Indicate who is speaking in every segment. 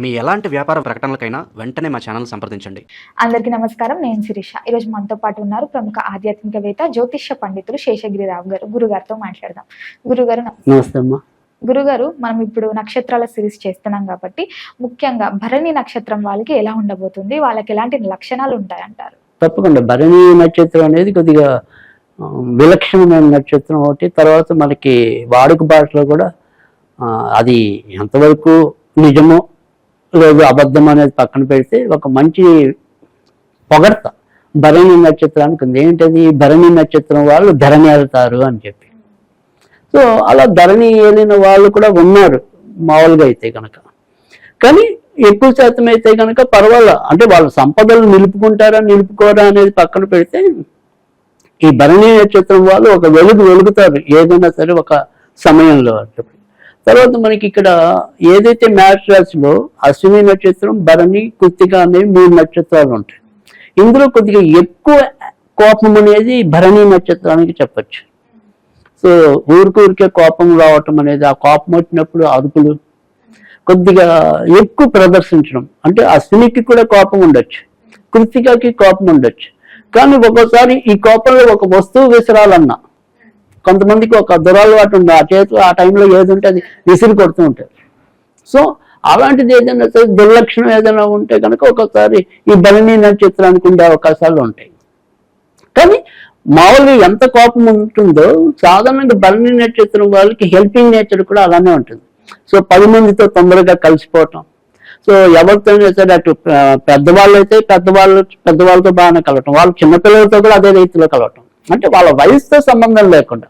Speaker 1: మీ ఎలాంటి వ్యాపార ప్రకటనలకైనా వెంటనే మా ఛానల్ సంప్రదించండి.
Speaker 2: అందరికీ నమస్కారం నేను శిరీష. ఈరోజు మనతో పాటు ఉన్నారు ప్రముఖ ఆధ్యాత్మికవేత్త జ్యోతిష్య పండితులు శేషగిరిరావు గారు. గురుగారితో మాట్లాడదాం. గురుగారు
Speaker 3: నమస్తే అమ్మా.
Speaker 2: గురుగారు మనం ఇప్పుడు నక్షత్రాల సిరీస్ చేస్తున్నాం కాబట్టి ముఖ్యంగా భరణి నక్షత్రం వాళ్ళకి ఎలా ఉండబోతుంది? వాళ్ళకి ఎలాంటి లక్షణాలు ఉంటాయంటారు?
Speaker 3: తప్పకుండా. భరణి నక్షత్రం అనేది కొద్దిగా విలక్షణమైన నక్షత్రం ఒకటి. తర్వాత మనకి వాడుక భాషలో కూడా అది ఎంతవరకు నిజమో రోజు అబద్ధం అనేది పక్కన పెడితే ఒక మంచి పొగడ్త. భరణి నక్షత్రానికి ఉంది. ఏంటది? భరణి నక్షత్రం వాళ్ళు ధరణి వెళ్తారు అని చెప్పి. సో అలా ధరణి ఏలిన వాళ్ళు కూడా ఉన్నారు. మామూలుగా అయితే కనుక కానీ ఎక్కువ శాతం అయితే కనుక పర్వాలేదు అంటే వాళ్ళ సంపదలు నిలుపుకుంటారా నిలుపుకోరా అనేది పక్కన పెడితే ఈ భరణి నక్షత్రం వాళ్ళు ఒక వెలుగు వెలుగుతారు. ఏదైనా సరే ఒక సమయంలో చెప్పి తర్వాత మనకి ఇక్కడ ఏదైతే మ్యాచ్ రాశిలో అశ్విని నక్షత్రం భరణి కృత్తిక అనేవి మూడు నక్షత్రాలు ఉంటాయి. ఇందులో కొద్దిగా ఎక్కువ కోపం అనేది భరణి నక్షత్రానికి చెప్పచ్చు. సో ఊరికూరికే కోపం రావటం అనేది ఆ కోపం వచ్చినప్పుడు అదుపులు కొద్దిగా ఎక్కువ ప్రదర్శించడం. అంటే అశ్వినికి కూడా కోపం ఉండొచ్చు కృతికకి కోపం ఉండొచ్చు. కానీ ఒక్కోసారి ఈ కోపంలో ఒక వస్తువు విసిరాలన్నా కొంతమందికి ఒక దురలవాటు ఉంది. ఆ చేతిలో ఆ టైంలో ఏది ఉంటే అది విసిరి కొడుతూ ఉంటారు. సో అలాంటిది ఏదైనా సరే దుర్లక్షణం ఏదైనా ఉంటే కనుక ఒక్కొక్కసారి ఈ బలిని నక్షత్రానికి ఉండే అవకాశాలు ఉంటాయి. కానీ మామూలుగా ఎంత కోపం ఉంటుందో సాధారణంగా బలిని నక్షత్రం వాళ్ళకి హెల్పింగ్ నేచర్ కూడా అలానే ఉంటుంది. సో పది మందితో తొందరగా కలిసిపోవటం. సో ఎవరితోనే సరే అటు పెద్దవాళ్ళు అయితే పెద్దవాళ్ళు పెద్దవాళ్ళతో బాగానే కలవటం. వాళ్ళు చిన్నపిల్లలతో కూడా అదే రీతిలో కలవటం. అంటే వాళ్ళ వయసుతో సంబంధం లేకుండా.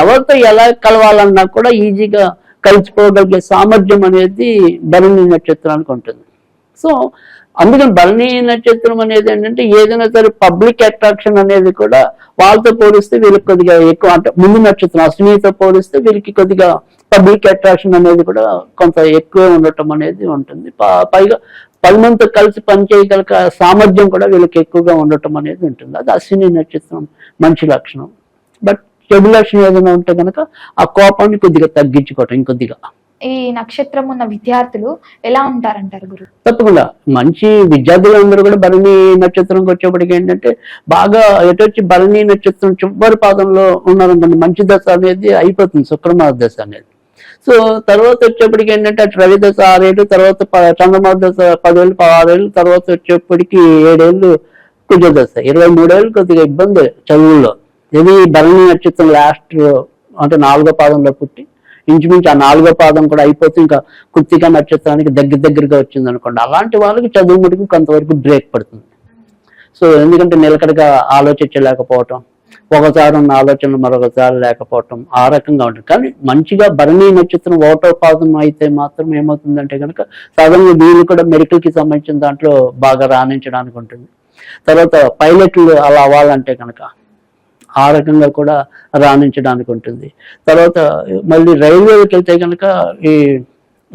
Speaker 3: ఎవరితో ఎలా కలవాలన్నా కూడా ఈజీగా కలిసిపోగలిగే సామర్థ్యం అనేది బలిని నక్షత్రానికి ఉంటుంది. సో అందుకని భరణి నక్షత్రం అనేది ఏంటంటే ఏదైనా సరే పబ్లిక్ అట్రాక్షన్ అనేది కూడా వాళ్ళతో పోలిస్తే వీళ్ళకి కొద్దిగా ఎక్కువ అంటే ముందు నక్షత్రం అశ్వినితో పోలిస్తే వీళ్ళకి కొద్దిగా పబ్లిక్ అట్రాక్షన్ అనేది కూడా కొంత ఎక్కువ ఉండటం అనేది ఉంటుంది. పైగా పది మందితో కలిసి పనిచేయగల సామర్థ్యం కూడా వీళ్ళకి ఎక్కువగా ఉండటం అనేది ఉంటుంది. అది అశ్విని నక్షత్రం మంచి లక్షణం. బట్ లక్షణం ఏదైనా ఉంటే కనుక ఆ కోపాన్ని కొద్దిగా తగ్గించుకోవటం ఇంకొద్దిగా.
Speaker 2: ఈ నక్షత్రం ఉన్న విద్యార్థులు ఎలా ఉంటారంటారు గురు?
Speaker 3: తప్పకుండా. మంచి విద్యార్థులందరూ కూడా భరణి నక్షత్రంకి వచ్చేప్పటికి ఏంటంటే బాగా ఎటొచ్చి భరణి నక్షత్రం చివరి పాదంలో ఉన్నారనుకోండి మంచి దశ అనేది అయిపోతుంది శుక్రమాస దశ అనేది. సో తర్వాత వచ్చేప్పటికి ఏంటంటే అటు రవి దశ ఆరేళ్ళు తర్వాత చంద్రమాస దశ పదేళ్ళు ఆరేళ్ళు తర్వాత వచ్చేప్పటికి ఏడేళ్ళు కుజ దశ. ఇరవై మూడేళ్ళు కొద్దిగా ఇబ్బంది చదువుల్లో. ఇది భరణి నక్షత్రం లాస్ట్ అంటే నాలుగో పాదంలో పుట్టి ఇంచుమించు ఆ నాలుగో పాదం కూడా అయిపోతే ఇంకా కృత్తిక నక్షత్రానికి దగ్గర దగ్గరగా వచ్చింది అనుకోండి. అలాంటి వాళ్ళకి చదువు మటుకు కొంతవరకు బ్రేక్ పడుతుంది. సో ఎందుకంటే నిలకడగా ఆలోచించలేకపోవటం ఒకసారి ఉన్న ఆలోచనలు మరొకసారి లేకపోవటం ఆ రకంగా ఉంటుంది. కానీ మంచిగా భరణీ నక్షత్రం ఓటో పాదం అయితే మాత్రం ఏమవుతుందంటే కనుక సాధారణంగా వీళ్ళు కూడా మెడికల్కి సంబంధించిన దాంట్లో బాగా రాణించడానికి ఉంటుంది. తర్వాత పైలట్లు అలా అవ్వాలంటే కనుక ఆ రకంగా కూడా రాణించడానికి ఉంటుంది. తర్వాత మళ్ళీ రైల్వేకి వెళ్తే కనుక ఈ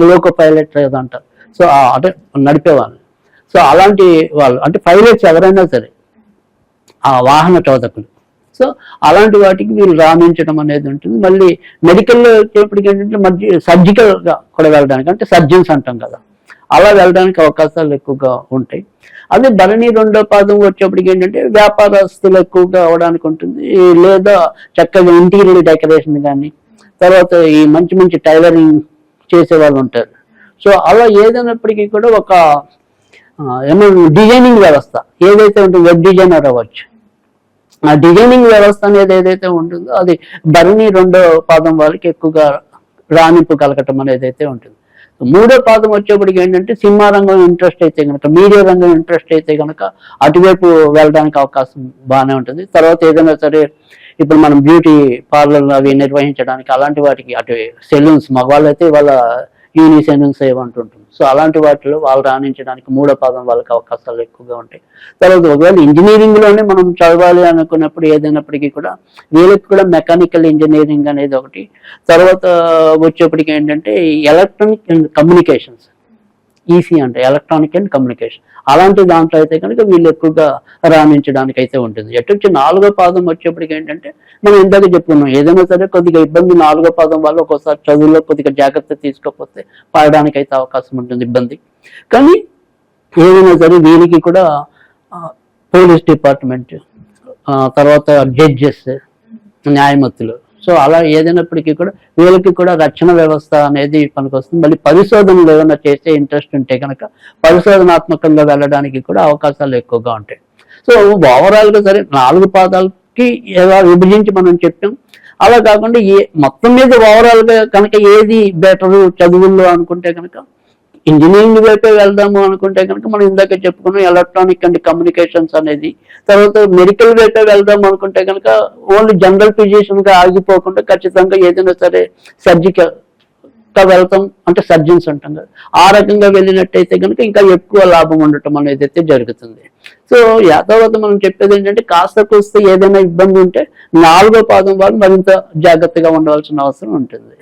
Speaker 3: లోకో పైలట్ అంటారు సో ఆ- అంటే నడిపేవాళ్ళు. సో అలాంటి వాళ్ళు అంటే పైలట్స్ ఎవరైనా సరే ఆ వాహన చోదకులు. సో అలాంటి వాటికి వీళ్ళు రాణించడం అనేది ఉంటుంది. మళ్ళీ మెడికల్లో వచ్చేప్పటికి ఏంటంటే మధ్య సర్జికల్గా కూడా వెళ్ళడానికి అంటే సర్జన్స్ అంటాం కదా. అలా వెళ్ళడానికి అవకాశాలు ఎక్కువగా ఉంటాయి. అదే భరణి రెండో పాదం వచ్చేప్పటికి ఏంటంటే వ్యాపారస్తులు ఎక్కువగా అవడానికి ఉంటుంది లేదా చక్కగా ఇంటీరియర్ డెకరేషన్ కానీ తర్వాత ఈ మంచి మంచి టైలరింగ్ చేసే వాళ్ళు ఉంటారు. సో అలా ఏదైనప్పటికీ కూడా ఒక ఏమన్నా డిజైనింగ్ వ్యవస్థ ఏదైతే ఉంటుందో వెబ్ డిజైనర్ అవ్వచ్చు. ఆ డిజైనింగ్ వ్యవస్థ అనేది ఏదైతే ఉంటుందో అది భరణి రెండో పాదం వాళ్ళకి ఎక్కువగా రాణింపు కలగటం అనేది అయితే ఉంటుంది. మూడో పాదం వచ్చేప్పటికి ఏంటంటే సినిమా రంగం ఇంట్రెస్ట్ అయితే కనుక మీడియా రంగం ఇంట్రెస్ట్ అయితే కనుక అటువైపు వెళ్ళడానికి అవకాశం బాగానే ఉంటుంది. తర్వాత ఏదైనా సరే ఇప్పుడు మనం బ్యూటీ పార్లర్ అవి నిర్వహించడానికి అలాంటి వాటికి అటు సెలూన్స్ మగవాళ్ళు అయితే వాళ్ళ యూని సెలూన్స్ అంటుంటుంది. సో అలాంటి వాటిలో వాళ్ళు రాణించడానికి మూడో పదం వాళ్ళకి అవకాశాలు ఎక్కువగా ఉంటాయి. తర్వాత ఒకవేళ ఇంజనీరింగ్లోనే మనం చదవాలి అనుకున్నప్పుడు ఏదైనప్పటికీ కూడా వీళ్ళకి కూడా మెకానికల్ ఇంజనీరింగ్ అనేది ఒకటి. తర్వాత వచ్చేప్పటికి ఏంటంటే ఎలక్ట్రానిక్ అండ్ కమ్యూనికేషన్స్. ఈసీ అంటే ఎలక్ట్రానిక్ అండ్ కమ్యూనికేషన్. అలాంటి దాంట్లో అయితే కనుక వీళ్ళు ఎక్కువగా రాణించడానికి అయితే ఉంటుంది. ఎటు వచ్చి నాలుగో పాదం వచ్చేప్పటికి ఏంటంటే మనం ఇందాక చెప్పుకున్నాం ఏదైనా సరే కొద్దిగా ఇబ్బంది నాలుగో పాదం వల్ల ఒక్కోసారి చదువులో కొద్దిగా జాగ్రత్త తీసుకోకపోతే పాడడానికి అయితే అవకాశం ఉంటుంది ఇబ్బంది. కానీ ఏదైనా సరే వీరికి కూడా పోలీస్ డిపార్ట్మెంట్ తర్వాత జడ్జెస్ న్యాయమూర్తులు సో అలా ఏదైనప్పటికీ కూడా వీళ్ళకి కూడా రక్షణ వ్యవస్థ అనేది పనికొస్తుంది. మళ్ళీ పరిశోధనలు ఏమైనా చేసే ఇంట్రెస్ట్ ఉంటే కనుక పరిశోధనాత్మకంగా వెళ్ళడానికి కూడా అవకాశాలు ఎక్కువగా ఉంటాయి. సో ఓవరాల్గా సరే నాలుగు పాదాలకి ఎలా విభజించి మనం చెప్పాం. అలా కాకుండా ఏ మొత్తం మీద ఓవరాల్గా కనుక ఏది బెటర్ చదువుల్లో అనుకుంటే కనుక ఇంజనీరింగ్ వైపే వెళ్దాము అనుకుంటే కనుక మనం ఇందాక చెప్పుకున్నాం ఎలక్ట్రానిక్ అండ్ కమ్యూనికేషన్స్ అనేది. తర్వాత మెడికల్ వైపే వెళ్దాం అనుకుంటే కనుక ఓన్లీ జనరల్ ఫిజిషియన్గా ఆగిపోకుండా ఖచ్చితంగా ఏదైనా సరే సర్జికల్గా వెళ్తాం అంటే సర్జన్స్ అంటాం కదా. ఆ రకంగా వెళ్ళినట్టయితే కనుక ఇంకా ఎక్కువ లాభం ఉండటం అనేది అయితే జరుగుతుంది. సో యాదవత మనం చెప్పేది ఏంటంటే కాస్త కూస్త ఏదైనా ఇబ్బంది ఉంటే నాలుగో పాదం వాళ్ళు మరింత జాగ్రత్తగా ఉండవలసిన అవసరం ఉంటుంది.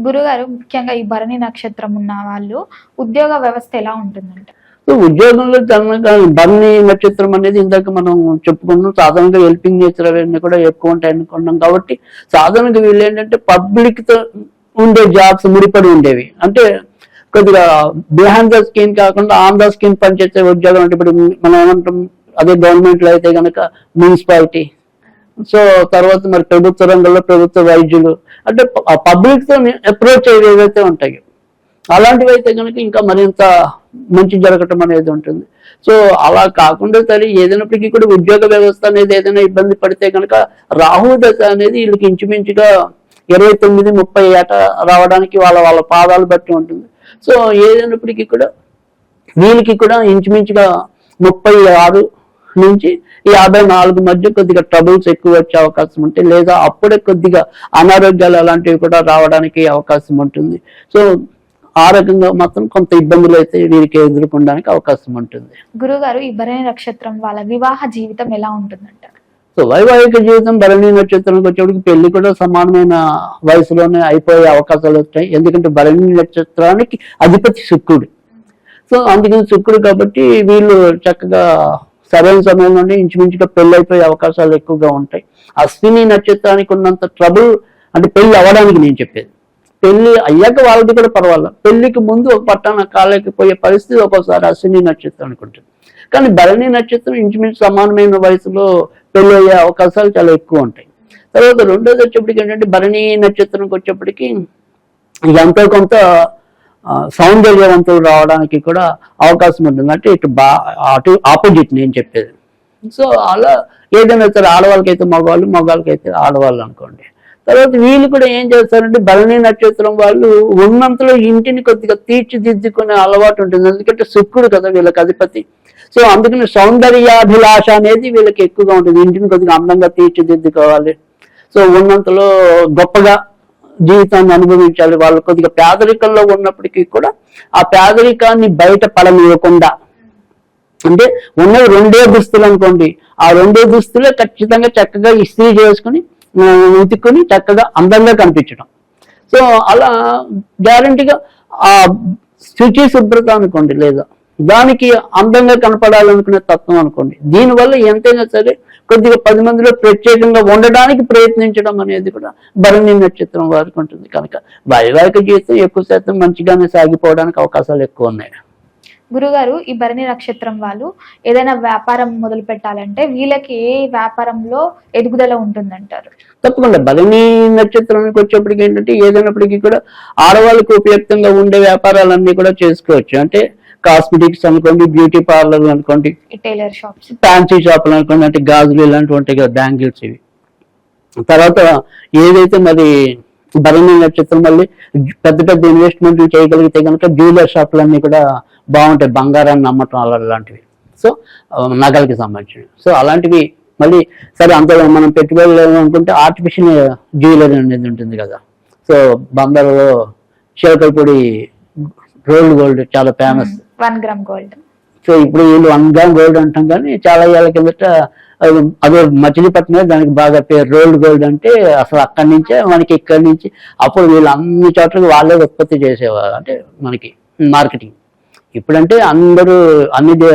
Speaker 2: గురుగారు ముఖ్యంగా ఈ భరణి నక్షత్రం ఉన్న వాళ్ళు ఉద్యోగ వ్యవస్థ ఎలా ఉంటుందంట?
Speaker 3: ఉద్యోగంలో భరణి నక్షత్రం అనేది ఇందాక మనం చెప్పుకున్నాం సాధారణంగా హెల్పింగ్ నేచర్ అవన్నీ కూడా ఎక్కువ ఉంటాయి అనుకున్నాం కాబట్టి సాధారణంగా వీళ్ళు ఏంటంటే పబ్లిక్తో ఉండే జాబ్స్ ముడిపడి ఉండేవి. అంటే కొద్దిగా బిహైండ్ ద కాకుండా ఆన్ ద స్క్రీన్ పనిచేసే ఉద్యోగం అంటే ఇప్పుడు మనం ఏమంటాం అదే గవర్నమెంట్లో అయితే కనుక మున్సిపాలిటీ సో తర్వాత మరి ప్రభుత్వ రంగంలో ప్రభుత్వ వైద్యులు అంటే పబ్లిక్తో అప్రోచ్ అయ్యేవి ఏవైతే ఉంటాయో అలాంటివి అయితే కనుక ఇంకా మరింత మంచి జరగటం అనేది ఉంటుంది. సో అలా కాకుండా సరే ఏదైనప్పటికీ కూడా ఉద్యోగ వ్యవస్థ అనేది ఏదైనా ఇబ్బంది పడితే కనుక రాహు దశ అనేది వీళ్ళకి ఇంచుమించుగా ఇరవై తొమ్మిది ముప్పై ఏట రావడానికి వాళ్ళ వాళ్ళ పాదాలు బట్టి ఉంటుంది. సో ఏదైనప్పటికీ కూడా వీళ్ళకి కూడా ఇంచుమించుగా ముప్పై ఆరు నుంచి యాభై నాలుగు మధ్య కొద్దిగా ట్రబుల్స్ ఎక్కువ వచ్చే అవకాశం ఉంటుంది లేదా అప్పుడే కొద్దిగా అనారోగ్యాలు అలాంటివి కూడా రావడానికి అవకాశం ఉంటుంది. సో ఆ రకంగా మాత్రం కొంత ఇబ్బందులు అయితే వీరికి ఎదుర్కొనడానికి అవకాశం ఉంటుంది.
Speaker 2: గురుగారు ఈ భరణి నక్షత్రం వాళ్ళ వివాహ జీవితం ఎలా ఉంటుందంట?
Speaker 3: సో వైవాహిక జీవితం భరణి నక్షత్రానికి వచ్చేప్పటికి పెళ్ళి కూడా సమానమైన వయసులోనే అయిపోయే అవకాశాలు వస్తాయి. ఎందుకంటే భరణి నక్షత్రానికి అధిపతి శుక్రుడు. సో అందుకని శుక్రుడు కాబట్టి వీళ్ళు చక్కగా సరైన సమయంలోనే ఇంచుమించుగా పెళ్ళైపోయే అవకాశాలు ఎక్కువగా ఉంటాయి. అశ్విని నక్షత్రానికి ఉన్నంత ట్రబుల్ అంటే పెళ్ళి అవ్వడానికి నేను చెప్పేది. పెళ్ళి అయ్యాక వాళ్ళది కూడా పర్వాలేదు. పెళ్ళికి ముందు ఒక పట్టాన కాలేకపోయే పరిస్థితి ఒక్కోసారి అశ్విని నక్షత్రానికి ఉంటుంది. కానీ భరణి నక్షత్రం ఇంచుమించు సమానమైన వయసులో పెళ్ళి అయ్యే అవకాశాలు చాలా ఎక్కువ ఉంటాయి. తర్వాత రెండోది వచ్చేప్పటికి ఏంటంటే భరణి నక్షత్రంకి వచ్చేప్పటికి ఎంతో కొంత సౌందర్యవంతులు రావడానికి కూడా అవకాశం ఉంటుంది. అంటే ఇటు బా అటు ఆపోజిట్ నేను చెప్పేది. సో అలా ఏదైనా సరే ఆడవాళ్ళకైతే మగవాళ్ళు మగవాళ్ళకైతే ఆడవాళ్ళు అనుకోండి. తర్వాత వీళ్ళు కూడా ఏం చేస్తారంటే భరణి నక్షత్రం వాళ్ళు ఉన్నంతలో ఇంటిని కొద్దిగా తీర్చిదిద్దుకునే అలవాటు ఉంటుంది. ఎందుకంటే శుక్రుడు కదా వీళ్ళకి అధిపతి. సో అందుకని సౌందర్యాభిలాష అనేది వీళ్ళకి ఎక్కువగా ఉంటుంది. ఇంటిని కొద్దిగా అందంగా తీర్చిదిద్దుకోవాలి. సో ఉన్నంతలో గొప్పగా జీవితాన్ని అనుభవించాలి. వాళ్ళు కొద్దిగా పేదరికంలో ఉన్నప్పటికీ కూడా ఆ పేదరికాన్ని బయట పడనివ్వకుండా అంటే ఉన్నవి రెండే దుస్తులు అనుకోండి. ఆ రెండే దుస్తులే ఖచ్చితంగా చక్కగా ఇస్త్రీ చేసుకుని ఉతుక్కుని చక్కగా అందంగా కనిపించడం. సో అలా గ్యారంటీగా ఆ శుచి శుభ్రత అనుకోండి లేదా. దానికి అందంగా కనపడాలనుకునే తత్వం అనుకోండి. దీనివల్ల ఎంతైనా సరే కొద్దిగా పది మందిలో ప్రత్యేకంగా ఉండడానికి ప్రయత్నించడం అనేది కూడా భరణి నక్షత్రం వారికి ఉంటుంది. కనుక వైవాహిక జీవితం ఎక్కువ శాతం మంచిగానే సాగిపోవడానికి అవకాశాలు ఎక్కువ ఉన్నాయి.
Speaker 2: గురుగారు ఈ భరణి నక్షత్రం వాళ్ళు ఏదైనా వ్యాపారం మొదలు పెట్టాలంటే వీళ్ళకి ఏ వ్యాపారంలో ఎదుగుదల ఉంటుందంటారు?
Speaker 3: తప్పకుండా. భరణి నక్షత్రానికి వచ్చేప్పటికి ఏంటంటే ఏదైనప్పటికీ కూడా ఆడవాళ్ళకి ఉపయుక్తంగా ఉండే వ్యాపారాలన్నీ కూడా చేసుకోవచ్చు. అంటే కాస్మెటిక్స్ అనుకోండి బ్యూటీ పార్లర్ అనుకోండి
Speaker 2: టైలర్ షాప్స్.
Speaker 3: ఫ్యాన్సీ షాపులు అనుకోండి అంటే గాజులు ఇలాంటివి ఉంటాయి కదా బ్యాంగిల్స్ ఇవి. తర్వాత ఏదైతే మరి భరణి నక్షత్రం మళ్ళీ పెద్ద పెద్ద ఇన్వెస్ట్మెంట్లు చేయగలిగితే కనుక జ్యువెలర్ షాపులు అన్ని కూడా బాగుంటాయి బంగారాన్ని అమ్మటం అలా లాంటివి సో నగలకి సంబంధించినవి. సో అలాంటివి మళ్ళీ సరే అంత మనం పెట్టుబడులు అనుకుంటే ఆర్టిఫిషియల్ జ్యువెలరీ అనేది ఉంటుంది కదా. సో బంగారులో చిలకలపొడి రోల్డ్ గోల్డ్ చాలా famous
Speaker 2: one gram gold.
Speaker 3: So ఇప్పుడు వీళ్ళు వన్ గ్రామ్ గోల్డ్ అంటాం కానీ చాలా ఏళ్ళ కిందట అదే మచిలీపట్నమే దానికి బాగా పేరు రోల్డ్ గోల్డ్ అంటే అసలు అక్కడి నుంచే మనకి ఇక్కడి నుంచి అప్పుడు వీళ్ళు అన్ని చోట్లకి వాళ్ళే ఉత్పత్తి చేసేవారు అంటే మనకి మార్కెటింగ్. ఇప్పుడంటే అందరూ అన్ని దే-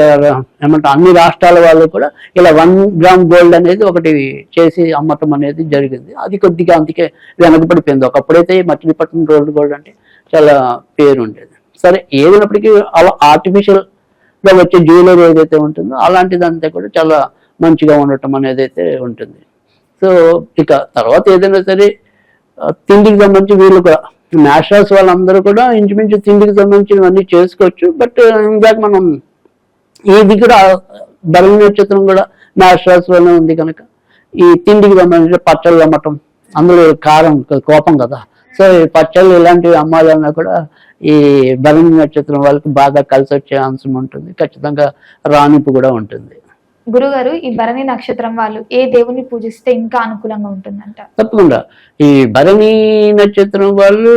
Speaker 3: ఏమంటారు అన్ని రాష్ట్రాల వాళ్ళు కూడా ఇలా వన్ గ్రామ్ గోల్డ్ అనేది ఒకటి చేసి అమ్మటం అనేది జరిగింది. అది కొద్దిగా అందుకే వెనకబడిపోయింది. ఒకప్పుడైతే మచిలీపట్నం రోడ్డు గోల్డ్ అంటే చాలా పేరు ఉండేది సరే ఏదైనప్పటికీ అలా ఆర్టిఫిషియల్గా వచ్చే జ్యువెలరీ ఏదైతే ఉంటుందో అలాంటిదంతా కూడా చాలా మంచిగా ఉండటం అనేది అయితే ఉంటుంది. సో ఇక తర్వాత ఏదైనా సరే తిండికి సంబంధించి వీళ్ళు కూడా నేషనల్స్ వాళ్ళందరూ కూడా ఇంచుమించు తిండికి సంబంధించినవన్నీ చేసుకోవచ్చు. బట్ ఇందాక మనం ఇది కూడా బలం నక్షత్రం కూడా నేషనల్స్ వల్లనే ఉంది కనుక. ఈ తిండికి సంబంధించిన పచ్చళ్ళు అమ్మటం అందులో కారం కోపం కదా. సో ఈ పచ్చళ్ళు ఇలాంటివి అమ్మాలన్నా కూడా ఈ బలం నక్షత్రం వాళ్ళకి బాగా కలిసి వచ్చే అంశం ఉంటుంది. ఖచ్చితంగా రాణింపు కూడా ఉంటుంది.
Speaker 2: గురుగారు ఈ భరణి నక్షత్రం వాళ్ళు ఏ దేవుని పూజిస్తే ఇంకా అనుకూలంగా ఉంటుందంట?
Speaker 3: తప్పకుండా. ఈ భరణి నక్షత్రం వాళ్ళు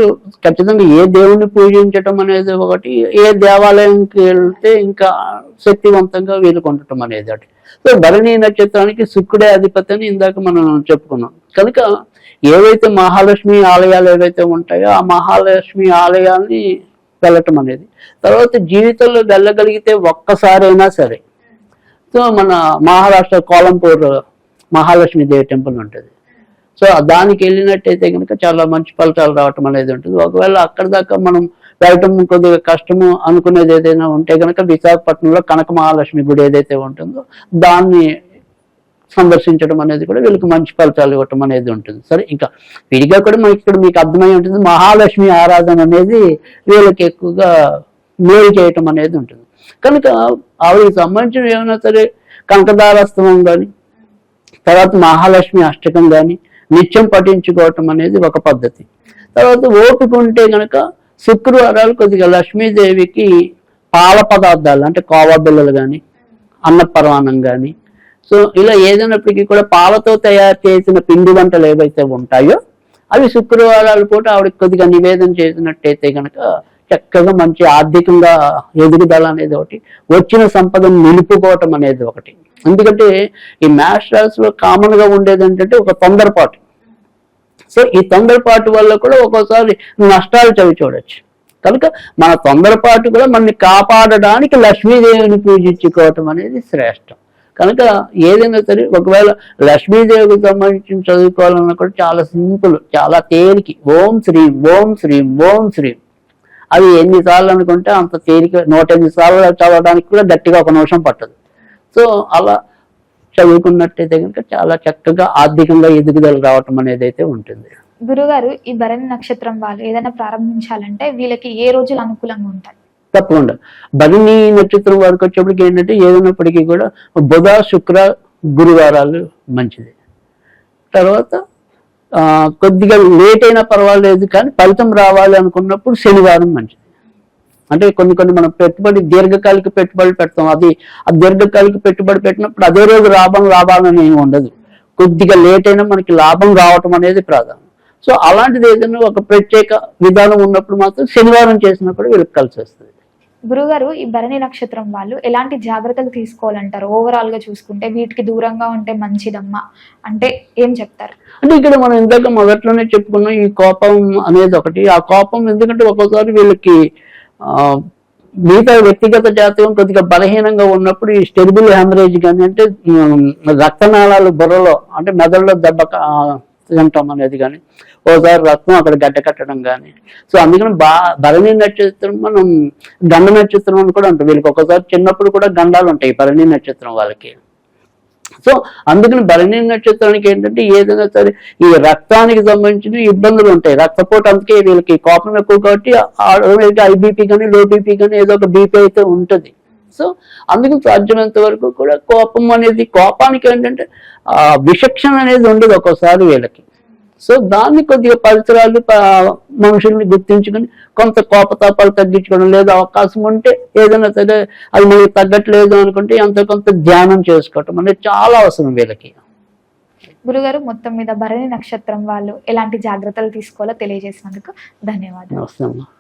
Speaker 3: ఖచ్చితంగా ఏ దేవుణ్ణి పూజించటం అనేది ఒకటి ఏ దేవాలయంకి వెళ్తే ఇంకా శక్తివంతంగా వీళ్ళు అనేది ఒకటి. సో భరణి నక్షత్రానికి శుక్రుడే అధిపతి అని ఇందాక మనం చెప్పుకున్నాం. కనుక ఏవైతే మహాలక్ష్మి ఆలయాలు ఏవైతే ఉంటాయో ఆ మహాలక్ష్మి ఆలయాన్ని వెళ్ళటం అనేది. తర్వాత జీవితంలో వెళ్ళగలిగితే ఒక్కసారైనా సరే సో మన మహారాష్ట్ర కోలంపూర్ మహాలక్ష్మి దేవి టెంపుల్ ఉంటుంది. సో దానికి వెళ్ళినట్టయితే కనుక చాలా మంచి ఫలితాలు రావటం అనేది ఉంటుంది. ఒకవేళ అక్కడ దాకా మనం వెళ్ళటం కొద్దిగా కష్టము అనుకునేది ఏదైనా ఉంటే కనుక విశాఖపట్నంలో కనక మహాలక్ష్మి గుడి ఏదైతే ఉంటుందో దాన్ని సందర్శించడం అనేది కూడా వీళ్ళకి మంచి ఫలితాలు ఇవ్వటం అనేది ఉంటుంది. సరే ఇంకా విడిగా కూడా మనకి ఇక్కడ మీకు అర్థమై ఉంటుంది. మహాలక్ష్మి ఆరాధన అనేది వీళ్ళకి ఎక్కువగా మేలు చేయటం అనేది ఉంటుంది. కనుక ఆవిడకి సంబంధించిన ఏమైనా సరే కనకదారస్తవం కానీ తర్వాత మహాలక్ష్మి అష్టకం కానీ నిత్యం పఠించుకోవటం అనేది ఒక పద్ధతి. తర్వాత ఓపిక ఉంటే గనక శుక్రవారాలు కొద్దిగా లక్ష్మీదేవికి పాల పదార్థాలు అంటే కోవా బిల్లలు కానీ అన్నపరమాణం కానీ సో ఇలా ఏదైనప్పటికీ కూడా పాలతో తయారు చేసిన పిండి వంటలు ఏవైతే ఉంటాయో అవి శుక్రవారాలు పూట ఆవిడకి కొద్దిగా నివేదన చేసినట్టయితే గనక చక్కగా మంచి ఆర్థికంగా ఎదుగుదల అనేది ఒకటి వచ్చిన సంపదను నిలుపుకోవటం అనేది ఒకటి. ఎందుకంటే ఈ మ్యాస్టర్స్ రాశిలో కామన్గా ఉండేది ఏంటంటే ఒక తొందరపాటు. సో ఈ తొందరపాటు వల్ల కూడా ఒక్కోసారి నష్టాలు చవి చూడొచ్చు. కనుక మన తొందరపాటు కూడా మనని కాపాడడానికి లక్ష్మీదేవిని పూజించుకోవటం అనేది శ్రేష్టం. కనుక ఏదైనా సరే ఒకవేళ లక్ష్మీదేవికి సంబంధించిన చదువుకోవాలన్నా కూడా చాలా సింపుల్ చాలా తేలికి. ఓం శ్రీం ఓం శ్రీం ఓం శ్రీం. అది ఎన్నిసార్లు అనుకుంటే అంత తేలిక నూట ఎనిమిది సార్లు చదవడానికి కూడా గట్టిగా ఒక నిమిషం పట్టదు. సో అలా చదువుకున్నట్టయితే కనుక చాలా చక్కగా ఆర్థికంగా ఎదుగుదల రావటం అనేది అయితే ఉంటుంది.
Speaker 2: గురుగారు ఈ భరణి నక్షత్రం వాళ్ళు ఏదైనా ప్రారంభించాలంటే వీళ్ళకి ఏ రోజులు అనుకూలంగా ఉంటాయి?
Speaker 3: తప్పకుండా. భరణి నక్షత్రం వారికి వచ్చేప్పటికి ఏంటంటే ఏదైనప్పటికీ కూడా బుధ శుక్ర గురువారాలు మంచిది. తర్వాత కొద్దిగా లేట్ అయినా పర్వాలేదు కానీ ఫలితం రావాలి అనుకున్నప్పుడు శనివారం మంచిది. అంటే కొన్ని కొన్ని మనం పెట్టుబడి దీర్ఘకాలిక పెట్టుబడి పెడతాం. అది ఆ దీర్ఘకాలిక పెట్టుబడి పెట్టినప్పుడు అదే రోజు లాభం లాభాలని ఏమి ఉండదు. కొద్దిగా లేట్ అయినా మనకి లాభం రావటం అనేది ప్రాధాన్యం. సో అలాంటిది ఏదైనా ఒక ప్రత్యేక విధానం ఉన్నప్పుడు మాత్రం శనివారం చేసినప్పుడు వీళ్ళకి కలిసి వస్తుంది.
Speaker 2: గురుగారు ఈ భరణి నక్షత్రం వాళ్ళు ఎలాంటి జాగ్రత్తలు తీసుకోవాలంటారు? ఓవరాల్గా చూసుకుంటే వీటికి దూరంగా ఉంటే మంచిదమ్మా అంటే ఏం చెప్తారు?
Speaker 3: అంటే ఇక్కడ మనం ఇందాక మొదట్లోనే చెప్పుకున్నాం ఈ కోపం అనేది ఒకటి. ఆ కోపం ఎందుకంటే ఒక్కోసారి వీళ్ళకి మిగతా వ్యక్తిగత జాతకం కొద్దిగా బలహీనంగా ఉన్నప్పుడు ఈ స్టెబిల్ హ్యామరేజ్ కానీ అంటే రక్తనాళాలు బుర్రలో అంటే మెదడులో దెబ్బ తింటాం అనేది కానీ. ఓసారి రత్నం అక్కడ గడ్డ కట్టడం కానీ. సో అందుకని బా భరణి నక్షత్రం మనం గండ నక్షత్రం అని కూడా ఉంటుంది వీళ్ళకి ఒకసారి చిన్నప్పుడు కూడా గండాలు ఉంటాయి భరణి నక్షత్రం వాళ్ళకి. సో అందుకని భరణి నక్షత్రానికి ఏంటంటే ఏదైనా సరే ఈ రక్తానికి సంబంధించిన ఇబ్బందులు ఉంటాయి. రక్తపోటు అందుకే వీళ్ళకి కోపం ఎక్కువ కాబట్టి ఐబీపీ కానీ లో బీపీ కానీ ఏదో ఒక బీపీ అయితే ఉంటుంది. సో అందుకని సాధ్యమైనంత వరకు కూడా కోపం అనేది కోపానికి ఏంటంటే ఆ విచక్షణ అనేది ఉండదు ఒక్కోసారి వీళ్ళకి. సో దాన్ని కొద్దిగా పరిసరాలు మనుషుల్ని గుర్తించుకొని కొంత కోపతాపాలు తగ్గించుకోవడం లేదా అవకాశం ఉంటే ఏదైనా సరే అది మనకి తగ్గట్లేదు అనుకుంటే ఎంతో కొంత ధ్యానం చేసుకోవటం అనేది చాలా అవసరం వీళ్ళకి.
Speaker 2: గురుగారు మొత్తం మీద భరణి నక్షత్రం వాళ్ళు ఎలాంటి జాగ్రత్తలు తీసుకోవాలో తెలియజేసినందుకు ధన్యవాదాలు.